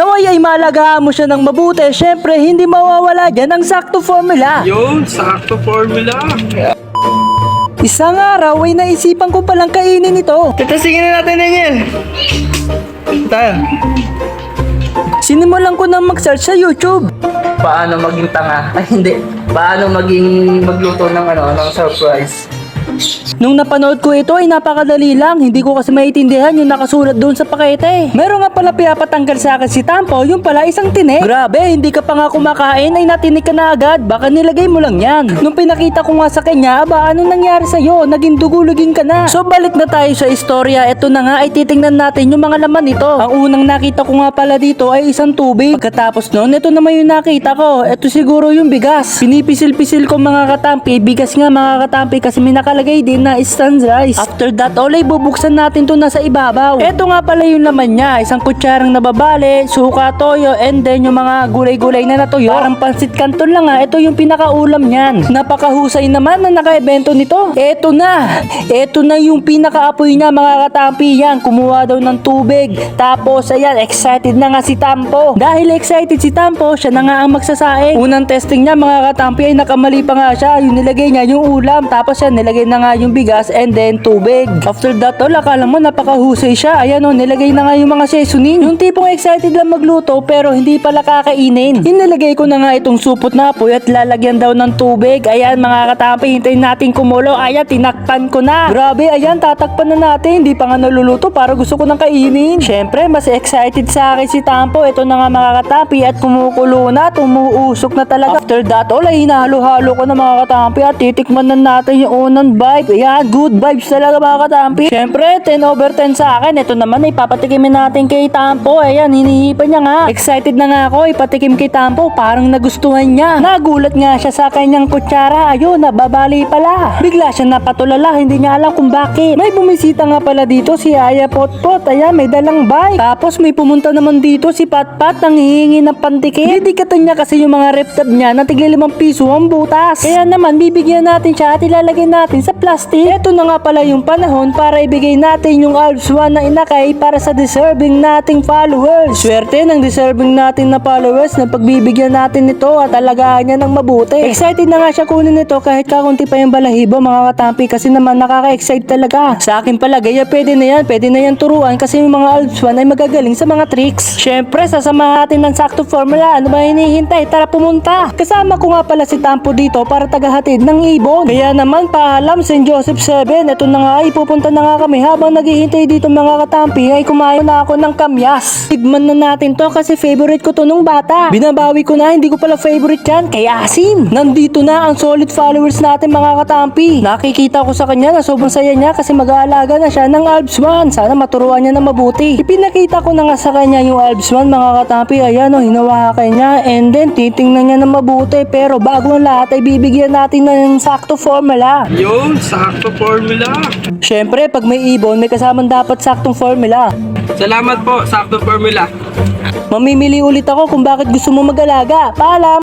Naway ay malagaan mo siya ng mabuti, syempre hindi mawawala dyan ang sakto formula. Yun, sakto formula. Isang araw ay naisipan ko palang kainin ito. Tatasingin na natin, Daniel. Tayo. Sinimulan ko nang mag-search sa YouTube. Paano maging tanga? Ay, hindi. Paano maging magluto ng ano, ng surprise? Nung napanood ko ito ay napakadali lang. Hindi ko kasi maintindihan yung nakasulat doon sa pakete. Meron nga pala pinapatanggal sa akin si Tampo, yung pala isang tinik. Grabe, hindi ka pa nga kumakain ay natinik ka na agad. Baka nilagay mo lang yan. Nung pinakita ko nga sa kanya, aba anong nangyari sa'yo? Naging dugulugin ka na. So balik na tayo sa istorya. Ito na nga ay titingnan natin yung mga laman nito. Ang unang nakita ko nga pala dito ay isang tubig. Pagkatapos nun, ito naman yung nakita ko. Ito siguro yung bigas. Pinipisil-pisil ko mga katampi. Bigas nga mga katampi kasi may nakalagay din na rice. After that, all ay bubuksan natin to nasa ibabaw. Ito nga pala yung laman niya. Isang kutsarang nababali, suka, toyo, and then yung mga gulay-gulay na natuyo. Parang pansit canton lang ha. Ito yung pinakaulam niyan. Napakahusay naman na naka-evento nito. Ito na. Ito na yung pinakaapoy niya mga katampi. Yan, kumuha daw ng tubig. Tapos, ayan, excited na nga si Tampo. Dahil excited si Tampo, siya na nga ang magsasaing. Unang testing niya mga katampi ay nakamali pa nga siya. Yung nilagay niya yung ulam. Tapos yan, nilagay na nga yung bigas and then tubig. After that, tol, akala mo napakahusay siya. Ayan o, nilagay na nga yung mga seasoning. Yung tipong excited lang magluto pero hindi pala kakainin. Inilagay ko na nga itong supot na apoy at lalagyan daw ng tubig. Ayan mga katampi, hintayin natin kumulo. Ayan, tinakpan ko na. Grabe, ayan, tatakpan na natin. Hindi pa nga naluluto para gusto ko nang kainin. Syempre, mas excited sa akin si Tampo. Ito na nga mga katampi at kumukulo na, tumuusok na talaga. After that, all ay hinahalo-halo ko na mga katampi at titikman na natin yung unang bite. Ayan, good vibes talaga mga katampi. Syempre, 10 over 10 sa akin. Ito naman ay papatikimin natin kay Tampo. Ayan, hinihipan niya nga. Excited na nga ako ipatikim kay Tampo. Parang nagustuhan niya. Nagulat nga siya sa kanyang kutsara. Ayun, nababali pala. Bigla siya napatulala. Hindi niya alam kung bakit. May bumisita nga pala dito si Aya Potpot. Ayan, may dalang bike. Tapos may pumunta naman dito si Patpat nang hihingi ng pantikit. Didikatan niya kasi yung mga rep tab niya na tigli limang piso ang butas. Kaya naman, bibigyan natin siya at ilalagay natin sa plastic. Ito na nga pala yung panahon para ibigay natin yung Alps 1 na inakay para sa deserving nating followers. Swerte ng deserving natin na followers na pagbibigyan natin ito at alagaan niya ng mabuti. Excited na nga siya kunin ito kahit kakunti pa yung balahibo mga katampi kasi naman nakaka-excite talaga. Sa akin palagay, ah, pwede na yan, pwede na yan turuan kasi yung mga Alps 1 ay magagaling sa mga tricks. Syempre, sasamahan natin ng sakto formula. Ano ba hinihintay? Tara pumunta. Kasama ko nga pala si Tampo dito para tagahatid ng ibon. Kaya naman paalam St. Joseph 7. Ito na nga ay pupunta na nga kami habang naghihintay dito mga katampi ay kumain na ako ng kamyas. Tigman na natin to kasi favorite ko to nung bata. Binabawi ko na hindi ko pala favorite yan kaya asin. Nandito na ang solid followers natin mga katampi. Nakikita ko sa kanya na sobrang saya niya kasi mag-aalaga na siya ng Alps 1. Sana maturuan niya na mabuti. Ipinakita ko na nga sa kanya yung Alps 1 mga katampi. Ayan o, hinawakan niya and then titingnan niya na mabuti. Pero bago ang lahat ay bibigyan natin ng sakto formula. Yun, sakto formula. Syempre, pag may ibon, may kasamang dapat saktong formula. Salamat po, sakto formula. Mamimili ulit ako kung bakit gusto mo mag-alaga. Paalam!